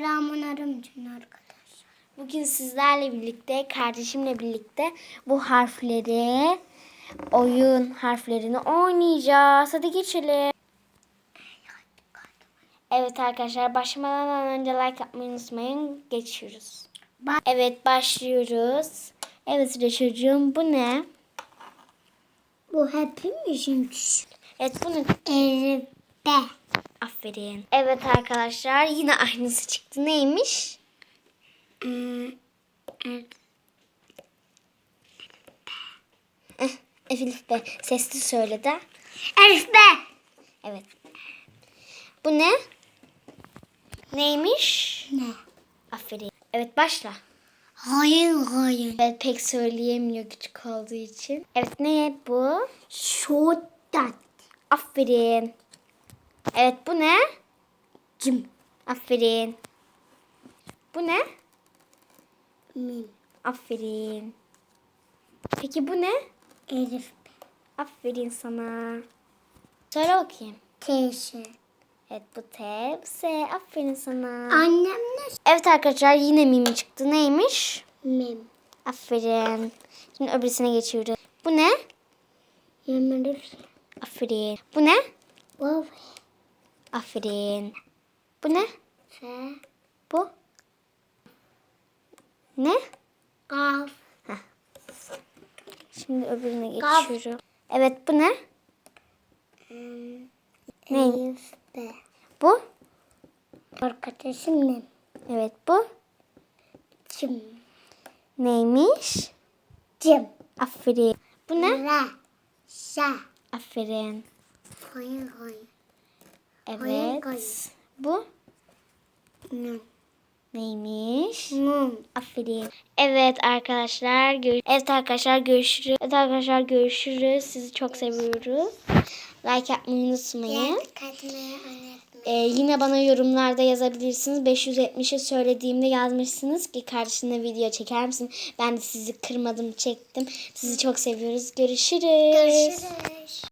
Selamun aleyküm arkadaşlar. Bugün sizlerle birlikte, kardeşimle birlikte bu harfleri, oyun harflerini oynayacağız. Hadi geçelim. Evet arkadaşlar başlamadan önce like yapmayı unutmayın. Geçiyoruz. Ba- Evet başlıyoruz. Evet Sıra çocuğum bu ne? Bu hepimizin. Evet bu ne? Elbe. Aferin. Evet arkadaşlar yine aynısı çıktı. Neymiş? Ee, Eh, Elif be. Sesli söyle de. Elbe. Evet. Bu ne? Neymiş? Ne? Aferin. Evet başla. Hayır hayır. Evet pek söyleyemiyor küçük olduğu için. Evet ne bu? Şotat. Aferin. Evet bu ne? Cim. Aferin. Bu ne? Mim. Aferin. Peki bu ne? Elif. Aferin sana. Söyle bakayım. Teyze. Evet bu T, bu S. Aferin sana. Annem ne? Evet arkadaşlar yine mimi çıktı. Neymiş? Mim. Aferin. Şimdi öbürsüne geçiyoruz. Bu ne? Yemelir. Aferin. Bu ne? Aferin. Bu ne? Fe. Bu? Ne? Kaf. Şimdi öbürüne geçiyorum. Evet bu ne? Ne? Elif. Be. Bu? Arkadaşım mim. Evet bu. Cim. Neymiş? Cim. Aferin. Bu ne? Ra. Şa. Aferin. Hayır hayır. Evet. Bu? Mum. Neymiş? Mum. Aferin. Evet arkadaşlar. Gör evet arkadaşlar görüşürüz. Evet arkadaşlar görüşürüz. Sizi çok seviyoruz. Like yapmayı unutmayın. Ee, yine bana yorumlarda yazabilirsiniz. 570'e söylediğimde yazmışsınız ki kardeşine video çeker misin? Ben de sizi kırmadım çektim. Sizi çok seviyoruz. Görüşürüz. Görüşürüz.